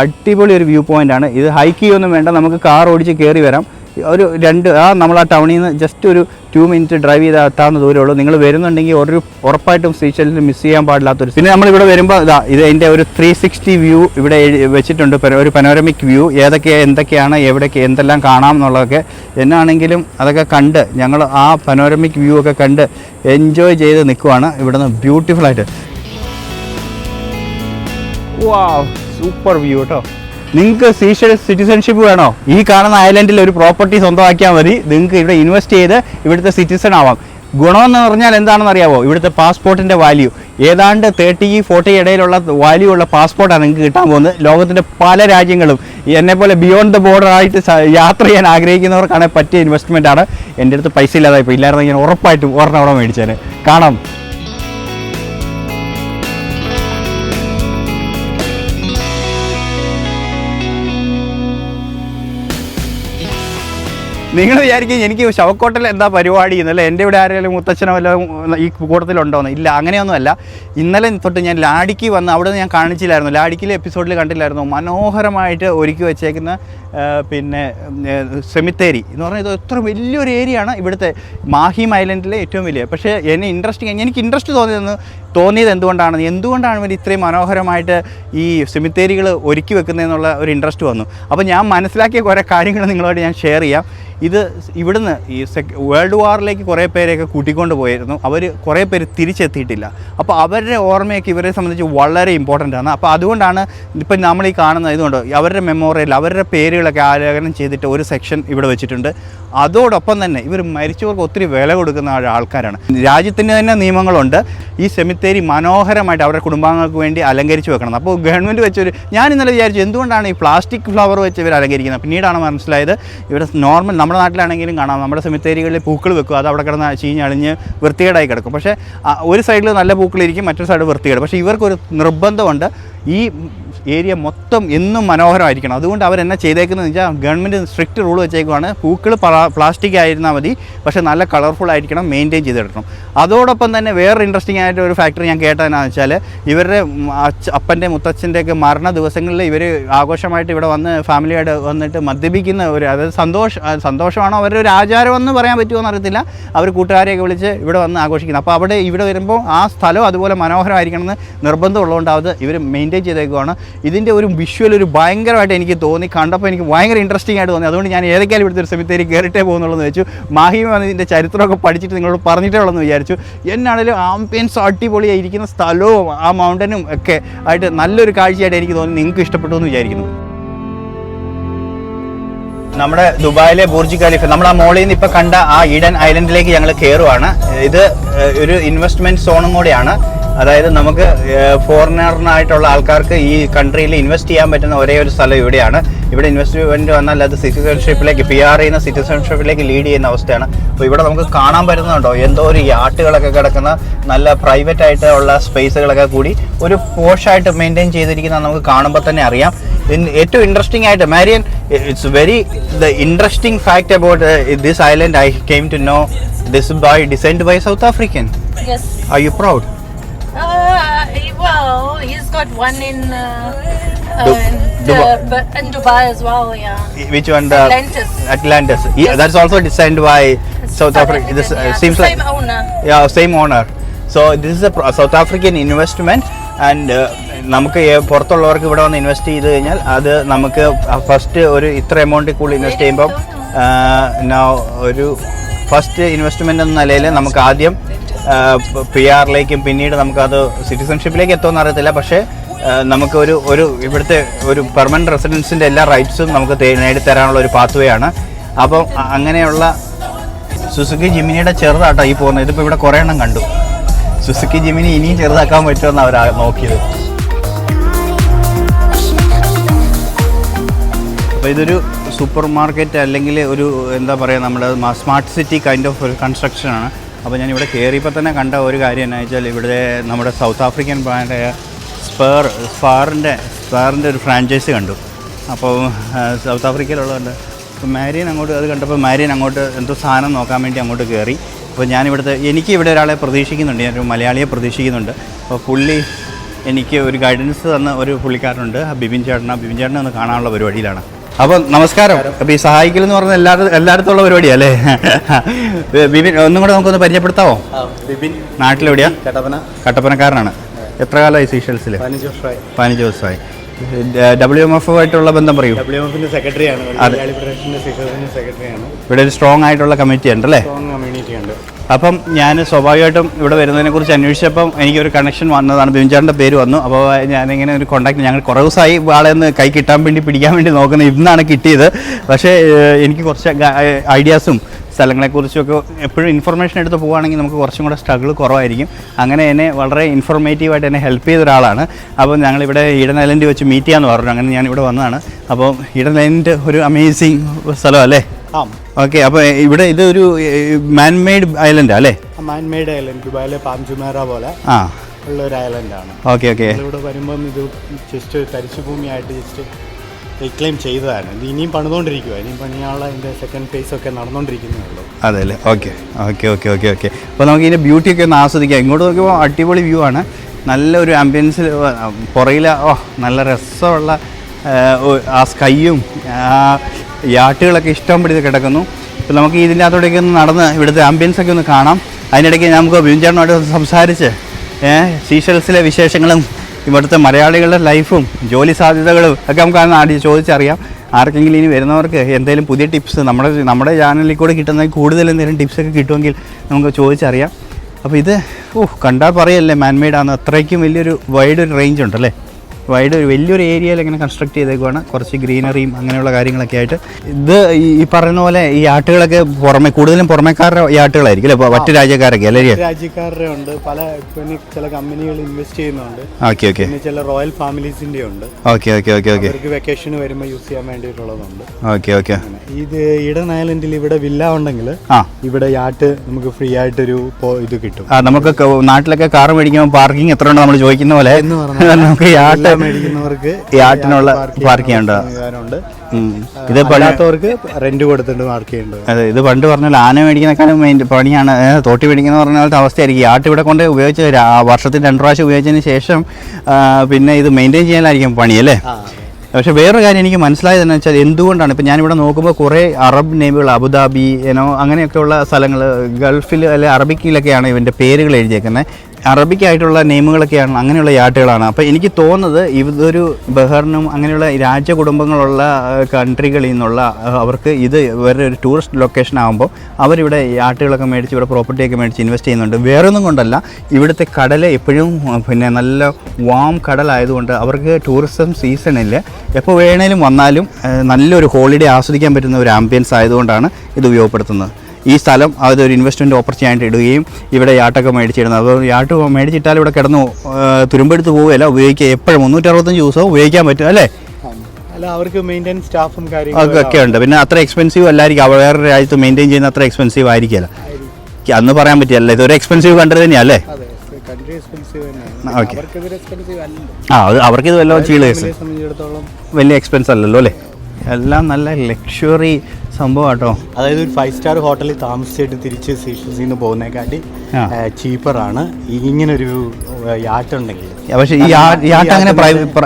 അടിപൊളി ഒരു വ്യൂ പോയിന്റ് ആണ്. ഇത് ഹൈക്ക് ചെയ്യൊന്നും വേണ്ട നമുക്ക് കാർ ഓടിച്ച് കയറി വരാം. ഒരു രണ്ട് ആ നമ്മൾ ആ ടൗണിൽ നിന്ന് ജസ്റ്റ് ഒരു ടു മിനിറ്റ് ഡ്രൈവ് ചെയ്ത് എത്താവുന്ന ദൂരമേ ഉള്ളൂ. നിങ്ങൾ വരുന്നുണ്ടെങ്കിൽ ഒരു ഉറപ്പായിട്ടും സീഷെല്ലിൽ മിസ് ചെയ്യാൻ പാടില്ലാത്തൊരു പിന്നെ നമ്മളിവിടെ വരുമ്പോൾ ഇതാ ഇത് എന്റെ ഒരു ത്രീ സിക്സ്റ്റി വ്യൂ ഇവിടെ വെച്ചിട്ടുണ്ട്. ഒരു പനോരമിക് വ്യൂ ഏതൊക്കെ എന്തൊക്കെയാണ് എവിടെയൊക്കെ എന്തെല്ലാം കാണാം എന്നുള്ളതൊക്കെ എന്നാണെങ്കിലും അതൊക്കെ കണ്ട് ഞങ്ങൾ ആ പനോരമിക് വ്യൂ ഒക്കെ കണ്ട് എൻജോയ് ചെയ്ത് നിൽക്കുവാണ്. ഇവിടുന്ന് ബ്യൂട്ടിഫുൾ ആയിട്ട്. വാ സൂപ്പർ വ്യൂ കേട്ടോ. നിങ്ങൾക്ക് സീഷൽ സിറ്റിസൺഷിപ്പ് വേണോ? ഈ കാണുന്ന ഐലൻഡിൽ ഒരു പ്രോപ്പർട്ടി സ്വന്തമാക്കിയാൽ മതി. നിങ്ങൾക്ക് ഇവിടെ ഇൻവെസ്റ്റ് ചെയ്ത് ഇവിടുത്തെ സിറ്റിസൺ ആവാം. ഗുണമെന്ന് പറഞ്ഞാൽ എന്താണെന്ന് അറിയാവോ? ഇവിടുത്തെ പാസ്പോർട്ടിന്റെ വാല്യൂ ഏതാണ്ട് തേർട്ടി ഫോർട്ടി ഇടയിലുള്ള വാല്യൂ ഉള്ള പാസ്പോർട്ടാണ് നിങ്ങൾക്ക് കിട്ടാൻ പോകുന്നത്. ലോകത്തിന്റെ പല രാജ്യങ്ങളും. എന്നെപ്പോലെ ബിയോണ്ട് ദ ബോർഡർ ആയിട്ട് യാത്ര ചെയ്യാൻ ആഗ്രഹിക്കുന്നവർക്കാണെങ്കിൽ പറ്റിയ ഇൻവെസ്റ്റ്മെന്റ് ആണ്. എന്റെ അടുത്ത് പൈസ ഇല്ലാതായി ഇപ്പോൾ ഇല്ലായിരുന്നെങ്കിൽ ഞാൻ ഉറപ്പായിട്ടും ഒരെണ്ണം അവിടെ മേടിച്ചേനെ. കാണാം. നിങ്ങൾ വിചാരിക്കും എനിക്ക് ശവക്കോട്ടൽ എന്താ പരിപാടി എന്നല്ല? എന്റെ ഇവിടെ ആരെങ്കിലും മുത്തച്ഛനോ വല്ലതും ഈ കൂട്ടത്തിലുണ്ടോന്ന്. ഇല്ല അങ്ങനെയൊന്നുമല്ല. ഇന്നലെ തൊട്ട് ഞാൻ ലാഡിക്ക് വന്ന് അവിടെ ഞാൻ കാണിച്ചില്ലായിരുന്നു. ലാഡിക്കിലെ എപ്പിസോഡിൽ കണ്ടില്ലായിരുന്നു. മനോഹരമായിട്ട് ഒരുക്കി വെച്ചേക്കുന്ന പിന്നെ സെമിത്തേരി എന്ന് പറഞ്ഞാൽ ഇത് ഇത്ര വലിയൊരു ഏരിയയാണ് ഇവിടുത്തെ മാഹിം ഐലൻഡിലെ ഏറ്റവും വലിയ. പക്ഷേ എന്നെ ഇൻട്രസ്റ്റിംഗ് എനിക്ക് ഇൻട്രസ്റ്റ് തോന്നിയതെന്ന് തോന്നിയത് എന്തുകൊണ്ടാണ്? എന്തുകൊണ്ടാണ് ഇവർ ഇത്രയും മനോഹരമായിട്ട് ഈ സെമിത്തേരികൾ ഒരുക്കി വെക്കുന്നതെന്നുള്ള ഒരു ഇൻട്രസ്റ്റ് വന്നു? അപ്പോൾ ഞാൻ മനസ്സിലാക്കിയ കുറേ കാര്യങ്ങൾ നിങ്ങളോട് ഞാൻ ഷെയർ ചെയ്യാം. ഇത് ഇവിടുന്ന് ഈ വേൾഡ് വാറിലേക്ക് കുറേ പേരെയൊക്കെ കൂട്ടിക്കൊണ്ട് പോയിരുന്നു. അവർ കുറേ പേര് തിരിച്ചെത്തിയിട്ടില്ല. അപ്പോൾ അവരുടെ ഓർമ്മയൊക്കെ ഇവരെ സംബന്ധിച്ച് വളരെ ഇമ്പോർട്ടന്റ് ആണ്. അപ്പോൾ അതുകൊണ്ടാണ് ഇപ്പം നമ്മൾ ഈ കാണുന്ന ഇതുകൊണ്ട് അവരുടെ മെമ്മോറിയൽ അവരുടെ പേരുകളൊക്കെ ആലേഖനം ചെയ്തിട്ട് ഒരു സെക്ഷൻ ഇവിടെ വെച്ചിട്ടുണ്ട്. അതോടൊപ്പം തന്നെ ഇവർ മരിച്ചവർക്ക് ഒത്തിരി വില കൊടുക്കുന്ന ആൾക്കാരാണ്. രാജ്യത്തിന്റെ തന്നെ നിയമങ്ങളുണ്ട്. ഈ സെമിത്തേരി മനോഹരമായിട്ട് അവരുടെ കുടുംബാംഗങ്ങൾക്ക് വേണ്ടി അലങ്കരിച്ച് വെക്കണം. അപ്പോൾ ഗവൺമെന്റ് വെച്ചൊരു ഞാൻ ഇന്നലെ വിചാരിച്ചു എന്തുകൊണ്ടാണ് ഈ പ്ലാസ്റ്റിക് ഫ്ലവർ വെച്ച് ഇവർ അലങ്കരിക്കുന്നത്? പിന്നീടാണ് മനസ്സിലായത് ഇവിടെ നോർമൽ നമ്മുടെ നാട്ടിലാണെങ്കിലും കാണാം. നമ്മുടെ സെമിത്തേരികളിൽ പൂക്കൾ വെക്കും. അത് അവിടെ കിടന്ന് ചീഞ്ഞളിഞ്ഞ് വൃത്തികേടായി കിടക്കും. പക്ഷേ ഒരു സൈഡിൽ നല്ല പൂക്കളിരിക്കും മറ്റൊരു സൈഡ് വൃത്തികേട്. പക്ഷേ ഇവർക്കൊരു നിർബന്ധമുണ്ട്. ഈ ഏരിയ മൊത്തം എന്നും മനോഹരമായിരിക്കണം. അതുകൊണ്ട് അവരെന്നെ ചെയ്തേക്കുന്നത് വെച്ചാൽ ഗവൺമെന്റ് സ്ട്രിക്റ്റ് റൂൾ വെച്ചേക്കുവാണ്. പൂക്കൾ പ്ലാസ്റ്റിക് ആയിരുന്നാൽ മതി. പക്ഷേ നല്ല കളർഫുൾ ആയിരിക്കണം മെയിന്റെയിൻ ചെയ്തെടുക്കണം. അതോടൊപ്പം തന്നെ വേറെ ഇൻട്രസ്റ്റിംഗ് ആയിട്ട് ഒരു ഫാക്ടറി ഞാൻ കേട്ടതെന്നാന്ന് വെച്ചാൽ ഇവരുടെ അപ്പന്റെ മുത്തച്ഛന്റെയൊക്കെ മരണ ദിവസങ്ങളിൽ ഇവർ ആഘോഷമായിട്ട് ഇവിടെ വന്ന് ഫാമിലിയായിട്ട് വന്നിട്ട് മദ്യപിക്കുന്ന ഒരു അതായത് സന്തോഷ സന്തോഷമാണോ അവരുടെ ഒരു ആചാരമെന്ന് പറയാൻ പറ്റുമോ എന്നറിയത്തില്ല അവർ കൂട്ടുകാരെയൊക്കെ വിളിച്ച് ഇവിടെ വന്ന് ആഘോഷിക്കുന്നത് അപ്പോൾ അവിടെ ഇവിടെ വരുമ്പോൾ ആ സ്ഥലം അതുപോലെ മനോഹരമായിരിക്കണം എന്ന് നിർബന്ധമുള്ളതുകൊണ്ട് അത് ഇവർ മെയിന്റെയിൻ ചെയ്തേക്കുവാണ്. ഇതിന്റെ ഒരു വിഷ്വൽ ഒരു ഭയങ്കരമായിട്ട് എനിക്ക് തോന്നി. കണ്ടപ്പോൾ എനിക്ക് ഭയങ്കര ഇൻട്രസ്റ്റിംഗ് ആയിട്ട് തോന്നി. അതുകൊണ്ട് ഞാൻ ഏതൊക്കെയാലും ഇവിടുത്തെ ഒരു സെമിത്തേരി കയറിട്ടേ പോകുന്നുള്ളൂ എന്ന് വെച്ചു മാഹിമ ഇതിന്റെ ചരിത്രമൊക്കെ പഠിച്ചിട്ട് നിങ്ങളോട് പറഞ്ഞിട്ടേ ഉള്ളൂ എന്ന് വിചാരിച്ചു. എന്നാണേലും ആംബിയൻസ് അടിപൊളിയായിരിക്കുന്ന സ്ഥലവും ആ മൗണ്ടനും ഒക്കെ ആയിട്ട് നല്ലൊരു കാഴ്ചയായിട്ട് എനിക്ക് തോന്നി. നിങ്ങൾക്ക് ഇഷ്ടപ്പെട്ടു എന്ന് വിചാരിക്കുന്നു. നമ്മുടെ ദുബായിലെ ബുർജ് ഖലീഫ നമ്മൾ ആ മോളിൽ നിന്ന് ഇപ്പൊ കണ്ട ആ ഈഡൻ ഐലൻഡിലേക്ക് ഞങ്ങൾ കയറുവാണ് ഇത് ഒരു ഇൻവെസ്റ്റ്മെന്റ് സോണും കൂടിയാണ്. അതായത് നമുക്ക് ഫോറിനറിനായിട്ടുള്ള ആൾക്കാർക്ക് ഈ കൺട്രിയിൽ ഇൻവെസ്റ്റ് ചെയ്യാൻ പറ്റുന്ന ഒരേ ഒരു സ്ഥലം ഇവിടെയാണ്. ഇവിടെ ഇൻവെസ്റ്റ്മെന്റ് വന്നാൽ അത് സിറ്റിസൺഷിപ്പിലേക്ക് പി ആർ ചെയ്യുന്ന സിറ്റിസൺഷിപ്പിലേക്ക് ലീഡ് ചെയ്യുന്ന അവസ്ഥയാണ്. അപ്പോൾ ഇവിടെ നമുക്ക് കാണാൻ പറ്റുന്നുണ്ടോ? എന്തോ ഒരു യാട്ടുകളൊക്കെ കിടക്കുന്ന നല്ല പ്രൈവറ്റ് ആയിട്ടുള്ള സ്പേസുകളൊക്കെ കൂടി ഒരു പോഷായിട്ട് മെയിന്റെയിൻ ചെയ്തിരിക്കുന്ന നമുക്ക് കാണുമ്പോൾ തന്നെ അറിയാം. ഇൻ- ഏറ്റവും ഇൻട്രസ്റ്റിംഗ് ആയിട്ട് Marion it's very the interesting fact about this island I came to know this by designed by South African I are you proud well, he's got one in uh, uh, Du- in, Dubai. uh, but in Dubai as well. Yeah. which one? The Atlantis. Atlantis. Yeah, Yes. that's also designed by South South Africa. This uh, yeah. seems the like same owner. yeah, same owner. So this is a pro- South African investment and uh, നമുക്ക് ഏ- പുറത്തുള്ളവർക്ക് ഇവിടെ വന്ന് invest ചെയ്ത് കഴിഞ്ഞാൽ അത് നമുക്ക് first ഒരു ഇത്ര എമൗണ്ടിൽ കൂടുതൽ ഇൻവെസ്റ്റ് ചെയ്യുമ്പോൾ ഒരു ഫസ്റ്റ് ഇൻവെസ്റ്റ്മെന്റ് എന്ന നിലയിൽ നമുക്ക് ആദ്യം പി ആറിലേക്കും പിന്നീട് നമുക്കത് സിറ്റിസൺഷിപ്പിലേക്ക് എത്തുമെന്ന് അറിയത്തില്ല. പക്ഷേ നമുക്ക് ഒരു ഒരു ഇവിടുത്തെ ഒരു പെർമനന്റ് റെസിഡൻസിന്റെ എല്ലാ റൈറ്റ്സും നമുക്ക് നേടിത്തരാനുള്ള ഒരു പാത്വേ ആണ് അപ്പം അങ്ങനെയുള്ള സുസുക്കി ജിമിനിയുടെ ചെറുതാട്ടോ ഈ പോകുന്നത്. ഇതിപ്പോൾ ഇവിടെ കുറേ എണ്ണം കണ്ടു. സുസുക്കി ജിമിനി ഇനിയും ചെറുതാക്കാൻ പറ്റുമെന്ന് അവർ നോക്കിയത്. അപ്പോൾ ഇതൊരു സൂപ്പർ മാർക്കറ്റ് അല്ലെങ്കിൽ ഒരു എന്താ പറയുക നമ്മുടെ സ്മാർട്ട് സിറ്റി കൈൻഡ് ഓഫ് ഒരു കൺസ്ട്രക്ഷനാണ് അപ്പോൾ ഞാൻ ഇവിടെ കയറിയപ്പോൾ തന്നെ കണ്ട ഒരു കാര്യം എന്നാ വെച്ചാൽ ഇവിടെ നമ്മുടെ സൗത്ത് ആഫ്രിക്കൻ ബ്രാൻഡായ സ്പേർ സ്പാറിന്റെ സ്പാറിന്റെ ഒരു ഫ്രാഞ്ചൈസി കണ്ടു. അപ്പോൾ സൗത്ത് ആഫ്രിക്കയിലുള്ളതുണ്ട് അപ്പോൾ മാരിയൻ അങ്ങോട്ട് അത് കണ്ടപ്പോൾ മാരിയൻ അങ്ങോട്ട് എന്തോ സാധനം നോക്കാൻ വേണ്ടി അങ്ങോട്ട് കയറി അപ്പോൾ ഞാനിവിടുത്തെ എനിക്ക് ഇവിടെ ഒരാളെ പ്രതീക്ഷിക്കുന്നുണ്ട്. ഞാനൊരു മലയാളിയെ പ്രതീക്ഷിക്കുന്നുണ്ട്. അപ്പോൾ പുള്ളി എനിക്ക് ഒരു ഗൈഡൻസ് തന്ന ഒരു പുള്ളിക്കാരനുണ്ട്. ബിബിൻ ചേട്ടൻ ആ ബിബിൻ ചേട്ടനെ ഒന്ന് കാണാനുള്ള പരിപാടിയിലാണ്. അപ്പം നമസ്കാരം. അപ്പം ഈ സഹായിക്കൽ എന്ന് പറഞ്ഞ എല്ലാ എല്ലായിടത്തും ഉള്ള പരിപാടിയാ അല്ലേ? ബിബിൻ ഒന്നും കൂടെ നമുക്കൊന്ന് പരിചയപ്പെടുത്താവോ? ബിബിൻ നാട്ടിലെവിടെയാ? കട്ടപ്പന. കട്ടപ്പനക്കാരനാണ്. എത്ര കാലമായി സീഷൽസിൽ പതിനഞ്ച് വർഷമായി. പതിനഞ്ച് ദിവസമായി ഡബ്ല്യു എം എഫ് ആയിട്ടുള്ള ബന്ധം പറയൂ. ഡബ്ല്യു എഫിന്റെ സെക്രട്ടറിയാണ് സെക്രട്ടറിയാണ് ഇവിടെ ഒരു സ്ട്രോങ് ആയിട്ടുള്ള കമ്മിറ്റി ഉണ്ട് അല്ലേ? കമ്മ്യൂണിറ്റി ഉണ്ട്. അപ്പം ഞാൻ സ്വാഭാവികമായിട്ടും ഇവിടെ വരുന്നതിനെ കുറിച്ച് അന്വേഷിച്ചപ്പം എനിക്കൊരു കണക്ഷൻ വന്നതാണ്. ബിംചാറിന്റെ പേര് വന്നു. അപ്പോൾ ഞാനിങ്ങനെ ഒരു കോൺടാക്ട് ഞങ്ങൾ കുറേ ദിവസമായി ആളെ ഒന്ന് കൈ കിട്ടാൻ വേണ്ടി പിടിക്കാൻ വേണ്ടി നോക്കുന്നത് ഇന്നാണ് കിട്ടിയത്. പക്ഷേ എനിക്ക് കുറച്ച് ഐഡിയാസും സ്ഥലങ്ങളെക്കുറിച്ചൊക്കെ എപ്പോഴും ഇൻഫർമേഷൻ എടുത്ത് പോവുകയാണെങ്കിൽ നമുക്ക് കുറച്ചും കൂടെ സ്ട്രഗിൾ കുറവായിരിക്കും. അങ്ങനെ എന്നെ വളരെ ഇൻഫോർമേറ്റീവായിട്ട് എന്നെ ഹെൽപ്പ് ചെയ്ത ഒരാളാണ്. അപ്പോൾ ഞങ്ങളിവിടെ ഐലൻഡ് വെച്ച് മീറ്റ് ചെയ്യാമെന്ന് പറഞ്ഞു. അങ്ങനെ ഞാൻ ഇവിടെ വന്നതാണ്. അപ്പോൾ ഐലൻഡ് ഒരു അമേസിങ് സ്ഥലം അല്ലേ? ഓക്കെ അപ്പോൾ ഇവിടെ ഇതൊരു മാൻമെയ്ഡ് ഐലൻഡ് അല്ലേ? മാൻമെയ്ഡ് ഐലൻഡ് ദുബായിലെ പാം ജുമേറ പോലെ ആ. ഉള്ള ഒരു ഐലൻഡാണ് ഓക്കെ ഓക്കെ ഇവിടെ വരുമ്പം ഇത് ജസ്റ്റ് തരിശുഭൂമിയായിട്ട് ജസ്റ്റ് റീക്ലെയിം ചെയ്തതാണ്. ഇത് ഇനിയും പണിതുകൊണ്ടിരിക്കുക ഇനിയും പണിയാനുള്ള എന്റെ സെക്കൻഡ് ഫേസ് ഒക്കെ നടന്നുകൊണ്ടിരിക്കുന്നേ ഉള്ളൂ. അതെ അല്ലേ okay. Okay okay okay okay. അപ്പോൾ നമുക്ക് ഇതിന്റെ ബ്യൂട്ടി ഒക്കെ ഒന്ന് ആസ്വദിക്കാം. ഇങ്ങോട്ട് നോക്കുമ്പോൾ അടിപൊളി വ്യൂ ആണ്. നല്ലൊരു ആംബിയൻസിൽ പുറയില ഓ നല്ല രസമുള്ള ആ, സ്കൈയും യാട്ടുകളൊക്കെ ഇഷ്ടം പിടിച്ച് കിടക്കുന്നു. അപ്പോൾ നമുക്ക് ഇതിന്റെ അകത്തോടേക്ക് ഒന്ന് നടന്ന് ഇവിടുത്തെ ആംബിയൻസ് ഒക്കെ ഒന്ന് കാണാം. അതിനിടയ്ക്ക് നമുക്ക് ബിഞ്ചാണോട്ട് സംസാരിച്ച് സീഷൽസിലെ വിശേഷങ്ങളും ഇവിടുത്തെ മലയാളികളുടെ ലൈഫും ജോലി സാധ്യതകളും ഒക്കെ നമുക്ക് ആദ്യം ചോദിച്ചറിയാം. ആർക്കെങ്കിലും ഇനി വരുന്നവർക്ക് എന്തെങ്കിലും പുതിയ ടിപ്സ് നമ്മുടെ നമ്മുടെ ചാനലിൽ കൂടെ കിട്ടുന്ന കൂടുതൽ എന്തെങ്കിലും ടിപ്സൊക്കെ കിട്ടുമെങ്കിൽ നമുക്ക് ചോദിച്ചറിയാം. അപ്പോൾ ഇത് ഓ കണ്ടാൽ പറയല്ലേ മാൻമെയ്ഡാണ് അത്രയ്ക്കും വലിയൊരു വൈഡ് റേഞ്ച് ഉണ്ടല്ലേ? വൈഡ് ഒരു വലിയൊരു ഏരിയയിൽ ഇങ്ങനെ കൺസ്ട്രക്ട് ചെയ്തേക്കുവാണ്. കുറച്ച് ഗ്രീനറിയും അങ്ങനെയുള്ള കാര്യങ്ങളൊക്കെ ആയിട്ട്. ഇത് ഈ പറയുന്ന പോലെ ഈ ആട്ടുകളൊക്കെ പുറമെ കൂടുതലും പുറമേക്കാരുടെ ഈ ആട്ടുകളായിരിക്കും അല്ലേ? മറ്റു രാജ്യക്കാരൊക്കെ അല്ലേ രാജ്യക്കാരുടെ ഉണ്ട്. പല ചില കമ്പനികൾ ഇൻവെസ്റ്റ് ചെയ്യുന്നുണ്ട്. Okay okay. ചില റോയൽ ഫാമിലീസിന്റെ ഉണ്ട്. Okay okay okay okay. അവർക്ക് വെക്കേഷന് വരുമ്പോൾ യൂസ് ചെയ്യാൻ വേണ്ടിയിട്ടുള്ളതുണ്ട്. Okay okay. ഇത് ഈഡൻ ഐലൻഡിൽ ഇവിടെ വില്ല ഉണ്ടെങ്കിൽ ആ. ഇവിടെ യാട്ട് നമുക്ക് ഫ്രീ ആയിട്ടൊരു ഇത് കിട്ടും. നമുക്ക് നാട്ടിലൊക്കെ കാർ മേടിക്കുമ്പോൾ പാർക്കിംഗ് എത്ര ഉണ്ട് നമ്മൾ ചോദിക്കുന്ന പോലെ നമുക്ക് യാട്ട് മേടിക്കുന്നവർക്ക് യാട്ടിനുള്ള ആട്ടിനുള്ള പാർക്കിംഗ് ഉണ്ട് സംവിധാനമുണ്ട്. ഇത് പണിയാത്തവർക്ക് അല്ലാത്തവർക്ക് റെന്റ് കൊടുത്തിട്ട് പാർക്കിംഗ് ചെയ്യേണ്ടത്. അതെ ഇത് പണ്ട് പറഞ്ഞാൽ ആന മേടിക്കുന്നേക്കാളും മെയിൻ പണിയാണ്. ഏ, തോട്ടി മേടിക്കുന്ന പറഞ്ഞ പോലത്തെ അവസ്ഥയായിരിക്കും. യാട്ട് ഇവിടെ കൊണ്ട് ഉപയോഗിച്ച് രാ- വർഷത്തിൽ രണ്ട് പ്രാവശ്യം ഉപയോഗിച്ചതിന് ശേഷം ആ, പിന്നെ ഇത് മെയിന്റെയിൻ ചെയ്യാനായിരിക്കും പണി അല്ലേ? പക്ഷേ വേറൊരു കാര്യം എനിക്ക് മനസ്സിലായതെന്ന് വെച്ചാൽ എന്തുകൊണ്ടാണ് ഇപ്പം ഞാനിവിടെ നോക്കുമ്പോൾ കുറേ അറബ് നെയ്മുകൾ അബുദാബി ഏനോ അങ്ങനെയൊക്കെയുള്ള സ്ഥലങ്ങൾ ഗൾഫിൽ അല്ലെ അറബിക്കിലൊക്കെയാണ് ഇവന്റെ പേരുകൾ എഴുതിയേക്കുന്നത്. അറബിക്കായിട്ടുള്ള നെയിമുകളൊക്കെയാണ് അങ്ങനെയുള്ള യാട്ടുകളാണ് അപ്പോൾ എനിക്ക് തോന്നുന്നത് ഇതൊരു ബഹറിനും അങ്ങനെയുള്ള രാജ്യകുടുംബങ്ങളുള്ള കൺട്രികളിൽ നിന്നുള്ള അവർക്ക് ഇത് വേറെ ഒരു ടൂറിസ്റ്റ് ലൊക്കേഷൻ ആകുമ്പോൾ അവരിവിടെ യാട്ടുകളൊക്കെ മേടിച്ച് ഇവിടെ പ്രോപ്പർട്ടിയൊക്കെ മേടിച്ച് ഇൻവെസ്റ്റ് ചെയ്യുന്നുണ്ട്. വേറൊന്നും കൊണ്ടല്ല ഇവിടുത്തെ കടൽ എപ്പോഴും പിന്നെ നല്ല വാം കടലായതുകൊണ്ട് അവർക്ക് ടൂറിസം സീസണിൽ എപ്പോൾ വേണേലും വന്നാലും നല്ലൊരു ഹോളിഡേ ആസ്വദിക്കാൻ പറ്റുന്ന ഒരു ആംബിയൻസ് ആയതുകൊണ്ടാണ് ഇത് ഉപയോഗപ്പെടുത്തുന്നത്. ഈ സ്ഥലം അതൊരു ഇൻവെസ്റ്റ്മെന്റ് ഓപ്പർച്യൂണിറ്റി ഇടുകയും ഇവിടെ യാട്ടൊക്കെ മേടിച്ചിടുന്നത് അപ്പോൾ യാട്ട് മേടിച്ചിട്ടാൽ ഇവിടെ കിടന്നു ആ, തുരുമ്പെടുത്ത് പോവുകയല്ല ഉപയോഗിക്കുക എപ്പോഴും മുന്നൂറ്ററുപത്തഞ്ച് ദിവസവും ഉപയോഗിക്കാൻ പറ്റും അല്ലേ? അല്ല അവർക്ക് മെയിന്റെയിൻ സ്റ്റാഫും കാര്യങ്ങളും ഒക്കെ ഉണ്ട്. പിന്നെ അത്ര എക്സ്പെൻസീവ് അല്ലായിരിക്കും. അവർ വേറെ രാജ്യത്ത് മെയിന്റെയിൻ ചെയ്യുന്ന അത്ര എക്സ്പെൻസീവ് ആയിരിക്കില്ല. അന്ന് പറയാൻ പറ്റില്ല ഇതൊരു എക്സ്പെൻസീവ് കണ്ടത് തന്നെയല്ലേ തന്നെയാണ്. അവർക്ക് ഇത് വല്ല ചീള ആ വലിയ എക്സ്പെൻസ് അല്ലല്ലോ അല്ലേ? എല്ലാം നല്ല ലക്ഷറി സംഭവം കേട്ടോ അതായത് ഒരു ഫൈവ് സ്റ്റാർ ഹോട്ടലിൽ താമസിച്ചിട്ട് തിരിച്ച് സീഷൽസിൽ നിന്ന് പോകുന്നതിനെക്കാട്ടി ആ. ചീപ്പറാണ് ഇങ്ങനൊരു യാട്ട് ഉണ്ടെങ്കിൽ. പക്ഷേ ഈ യാട്ട് അങ്ങനെ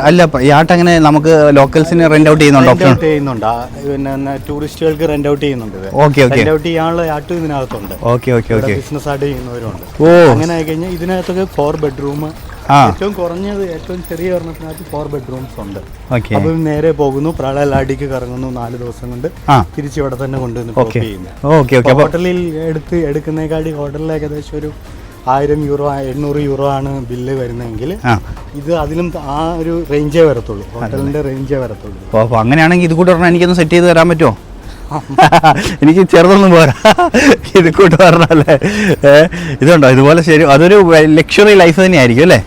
അല്ല യാട്ട് അങ്ങനെ നമുക്ക് ലോക്കൽസിന് റെന്റ് ഔട്ട് ചെയ്യുന്നുണ്ടോ ഔട്ട് ചെയ്യുന്നുണ്ട്. പിന്നെ ടൂറിസ്റ്റുകൾക്ക് റെന്റ് ഔട്ട് ചെയ്യുന്നുണ്ട് ഓക്കെ ഓക്കെ റെന്റ് ഔട്ട് ചെയ്യാനുള്ള യാട്ട് ഇതിനകത്തുണ്ട്. ഓക്കെ ഓക്കെ ഓക്കെ ബിസിനസ് ആയിട്ട് ചെയ്യുന്നവരുണ്ട്. ഓ. അങ്ങനെ ആയി കഴിഞ്ഞാൽ ഇതിനകത്തൊക്കെ ഫോർ ബെഡ്റൂം ഏറ്റവും കുറഞ്ഞത് ഏറ്റവും ചെറിയ ഒരെണ്ണത്തിനകത്ത് ഫോർ ബെഡ്റൂംസ് ഉണ്ട്. അപ്പം നേരെ പോകുന്നു പ്രളയലാടിക്ക് കറങ്ങുന്നു നാല് ദിവസം കൊണ്ട്. തിരിച്ചു ഇവിടെ തന്നെ കൊണ്ടുവന്ന് ചെയ്യുന്നു. ഹോട്ടലിൽ എടുത്ത് എടുക്കുന്നേക്കാട്ടി ഹോട്ടലിൽ ഏകദേശം ഒരു ആയിരം യൂറോ എണ്ണൂറ് യൂറോ ആണ് ബില്ല് വരുന്നതെങ്കിൽ ഇത് അതിലും ആ ഒരു റേഞ്ചേ വരത്തുള്ളൂ. ഹോട്ടലിന്റെ റേഞ്ചേ വരത്തുള്ളൂ. അങ്ങനെയാണെങ്കിൽ ഇത് കൂടെ പറഞ്ഞാൽ എനിക്കൊന്ന് സെറ്റ് ചെയ്ത് തരാൻ പറ്റുമോ? എനിക്ക് ചെറുതൊന്നും പോരാ. ഇത് കൂട്ട് പറഞ്ഞല്ലേ ഇതുണ്ടോ? ഇതുപോലെ ശരി അതൊരു ലക്ഷറി ലൈഫ് തന്നെയായിരിക്കും അല്ലേ?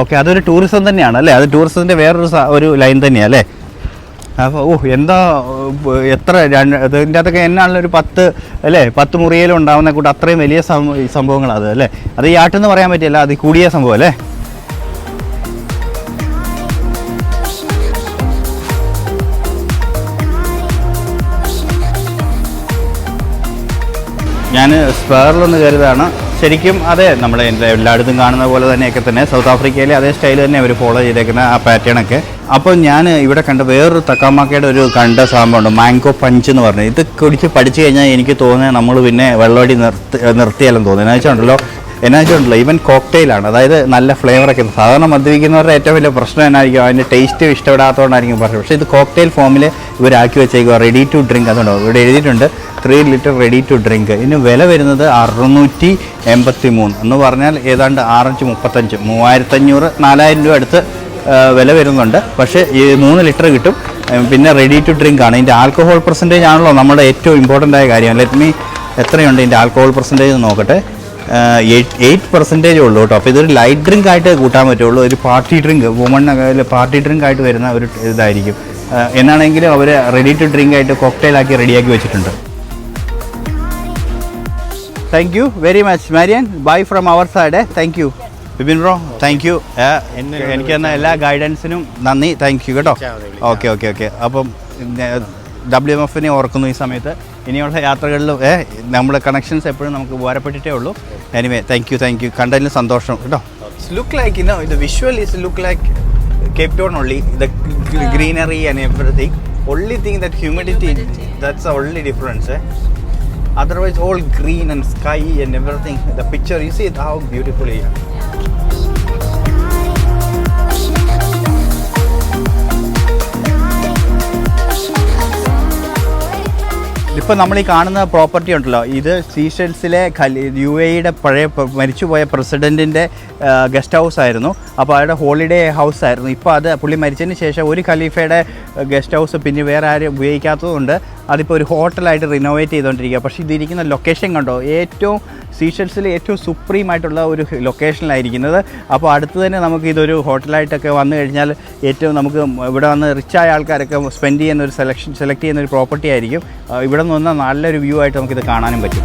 ഓക്കെ അതൊരു ടൂറിസം തന്നെയാണ് അല്ലേ? അത് ടൂറിസത്തിന്റെ വേറൊരു ഒരു ലൈൻ തന്നെയാണ് അല്ലേ? അപ്പോൾ ഓ എന്താ എത്ര രണ്ട് ഇതിന്റെ അകത്തൊക്കെ എന്നാണല്ലോ ഒരു പത്ത് അല്ലേ? പത്ത് മുറിയിലും ഉണ്ടാകുന്ന കൂട്ട് അത്രയും വലിയ സംഭവങ്ങളാണ് അല്ലേ? അത് ഈ ആട്ടെന്ന് പറയാൻ പറ്റില്ല അത് കൂടിയ സംഭവം അല്ലേ? ഞാൻ സ്പെയറിലൊന്ന് കരുതാണ്. ശരിക്കും അതെ നമ്മൾ എല്ലായിടത്തും കാണുന്ന പോലെ തന്നെയൊക്കെ തന്നെ. സൗത്ത് ആഫ്രിക്കയിലെ അതേ സ്റ്റൈൽ തന്നെ അവർ ഫോളോ ചെയ്തേക്കുന്ന ആ പാറ്റേൺ ഒക്കെ. അപ്പോൾ ഞാൻ ഇവിടെ കണ്ട വേറൊരു തക്കാമാക്കയുടെ ഒരു കണ്ട സംഭവമുണ്ട് മാംഗോ പഞ്ച് എന്ന് പറഞ്ഞത് ഇത് കുടിച്ച് പഠിച്ചു കഴിഞ്ഞാൽ എനിക്ക് തോന്നുന്നത് നമ്മൾ പിന്നെ വെള്ളമടി നിർത്തി നിർത്തിയാലും തോന്നുന്നത്. എന്നാ എന്നാ വെച്ചിട്ടുണ്ടല്ലോ ഈവൻ കോക്ടെയിലാണ് അതായത് നല്ല ഫ്ലേവറൊക്കെ സാധാരണ മദ്യപിക്കുന്നവരുടെ ഏറ്റവും വലിയ പ്രശ്നം എന്നായിരിക്കും അതിന്റെ ടേസ്റ്റ് ഇഷ്ടപ്പെടാത്തതുകൊണ്ടായിരിക്കും പറയുന്നത് പക്ഷേ ഇത് കോക്ടെയിൽ ഫോമിൽ ഇവരാക്കി വെച്ചേക്കുക റെഡി ടു ഡ്രിങ്ക് അതുകൊണ്ടോ? ഇവിടെ എഴുതിയിട്ടുണ്ട് three litre ready to drink ഇതിന് വില വരുന്നത് അറുന്നൂറ്റി എൺപത്തി മൂന്ന് എന്ന് പറഞ്ഞാൽ ഏതാണ്ട് ആറഞ്ച് മുപ്പത്തഞ്ച്. മൂവായിരത്തഞ്ഞൂറ് നാലായിരം രൂപ അടുത്ത് വില വരുന്നുണ്ട്. പക്ഷേ ഈ മൂന്ന് ലിറ്റർ കിട്ടും. പിന്നെ റെഡി ടു ഡ്രിങ്ക് ആണ്. ഇതിന്റെ ആൽക്കഹോൾ പെർസെന്റേജ് ആണല്ലോ നമ്മുടെ ഏറ്റവും ഇമ്പോർട്ടന്റ് ആയ കാര്യം. ലെറ്റ് മീ എത്രയുണ്ട് ഇതിന്റെ ആൽക്കഹോൾ പെർസെന്റേജ് നോക്കട്ടെ. എയ്റ്റ് പെർസെന്റേജ് ഉള്ളൂ കേട്ടോ. അപ്പോൾ ഇതൊരു ലൈറ്റ് ഡ്രിങ്ക് ആയിട്ട് കൂട്ടാൻ പറ്റുള്ളൂ. ഒരു party drink woman party drink ആയിട്ട് വരുന്ന ഒരു ഇതായിരിക്കും. എന്നാണെങ്കിലും അവർ റെഡി ടു ഡ്രിങ്ക് ആയിട്ട് കോക്ടെയിൽ ആക്കി റെഡിയാക്കി വെച്ചിട്ടുണ്ട്. Thank you very much Marion bye from our side thank you Bibin bro thank you എനിക്ക് തന്ന എല്ലാ ഗൈഡൻസിനും നന്ദി. താങ്ക് യു കേട്ടോ. ഓക്കെ ഓക്കെ ഓക്കെ അപ്പം ഡബ്ല്യു എം എഫിനെ ഓർക്കുന്നു ഈ സമയത്ത്. ഇനിയുള്ള യാത്രകളിലും നമ്മുടെ കണക്ഷൻസ് എപ്പോഴും നമുക്ക് ഉപകാരപ്പെട്ടിട്ടേ ഉള്ളൂ. Anyway thank you thank you കണ്ടതിന് സന്തോഷം കേട്ടോ. ലുക്ക് ലൈക്ക് ഇന്നോ ഇത് visual is look like Cape Town only the greenery and everything only thing that humidity that's only difference otherwise all green and sky and everything. The picture you see it how beautifully ഇപ്പം നമ്മൾ ഈ കാണുന്ന property ഉണ്ടല്ലോ. ഇത് സീഷെൽസിലെ U എയുടെ പഴയ മരിച്ചുപോയ പ്രസിഡന്റിന്റെ ഗസ്റ്റ് ഹൗസ് ആയിരുന്നു. അപ്പോൾ അയാളുടെ ഹോളിഡേ ഹൗസ് ആയിരുന്നു. ഇപ്പോൾ അത് പുള്ളി മരിച്ചതിന് ശേഷം ഒരു ഖലീഫയുടെ ഗസ്റ്റ് ഹൗസ് പിന്നെ വേറെ ആരും ഉപയോഗിക്കാത്തതുകൊണ്ട് അതിപ്പോൾ ഒരു ഹോട്ടലായിട്ട് റിനോവേറ്റ് ചെയ്തുകൊണ്ടിരിക്കുക പക്ഷേ ഇതിരിക്കുന്ന ലൊക്കേഷൻ കണ്ടോ? ഏറ്റവും സീഷൽസിൽ ഏറ്റവും സുപ്രീം ആയിട്ടുള്ള ഒരു ലൊക്കേഷനിലായിരിക്കുന്നത് അപ്പോൾ അടുത്ത് തന്നെ നമുക്ക് ഇതൊരു ഹോട്ടലായിട്ടൊക്കെ വന്നു കഴിഞ്ഞാൽ ഏറ്റവും നമുക്ക് ഇവിടെ വന്ന് റിച്ചായ ആൾക്കാരൊക്കെ സ്പെൻഡ് ചെയ്യുന്ന ഒരു സെലക്ഷൻ സെലക്ട് ചെയ്യുന്ന ഒരു പ്രോപ്പർട്ടി ആയിരിക്കും. ഇവിടെ നിന്ന് വന്നാൽ നല്ലൊരു വ്യൂ ആയിട്ട് നമുക്കിത് കാണാനും പറ്റും.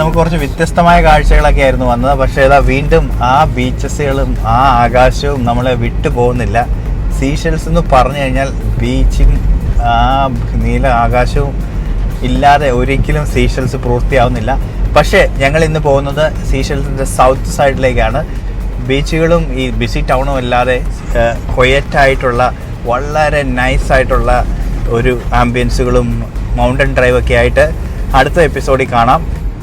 നമുക്ക് കുറച്ച് വ്യത്യസ്തമായ കാഴ്ചകളൊക്കെ ആയിരുന്നു വന്നത്. പക്ഷേ ഇതാ വീണ്ടും ആ ബീച്ചസുകളും ആ ആകാശവും നമ്മളെ വിട്ടു പോകുന്നില്ല. സീഷെൽസ് എന്ന് പറഞ്ഞു കഴിഞ്ഞാൽ ബീച്ചും ആ നീല ആകാശവും ഇല്ലാതെ ഒരിക്കലും സീഷെൽസ് പൂർത്തിയാവുന്നില്ല. പക്ഷേ ഞങ്ങൾ ഇന്ന് പോകുന്നത് സീഷെൽസിന്റെ സൗത്ത് സൈഡിലേക്കാണ് ബീച്ചുകളും ഈ ബിസി ടൗണും അല്ലാതെ കൊയറ്റായിട്ടുള്ള വളരെ നൈസായിട്ടുള്ള ഒരു ആംബിയൻസുകളും മൗണ്ടൻ ഡ്രൈവൊക്കെ ആയിട്ട് അടുത്ത എപ്പിസോഡിൽ കാണാം.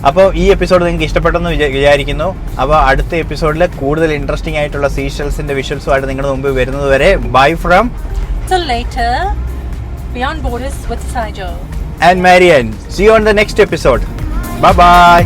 അപ്പോൾ ഈ എപ്പിസോഡ് നിങ്ങൾക്ക് ഇഷ്ടപ്പെട്ടെന്ന് വിചാ- വിചാരിക്കുന്നു. അപ്പോൾ അടുത്ത എപ്പിസോഡിൽ കൂടുതൽ ഇൻട്രസ്റ്റിംഗ് ആയിട്ടുള്ള സീഷൽസിന്റെ വിഷ്വൽസുമായിട്ട് നിങ്ങളുടെ മുമ്പ് വരുന്നത് വരെ bye from Till later, beyond borders with Saijo. And Marion see on the next episode bye bye